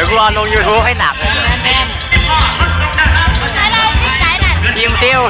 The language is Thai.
ดี๋ยวกูรอลงยูทูบให้หนักเลยแน่นๆอะไรพี่ไก่น่ะยิมติว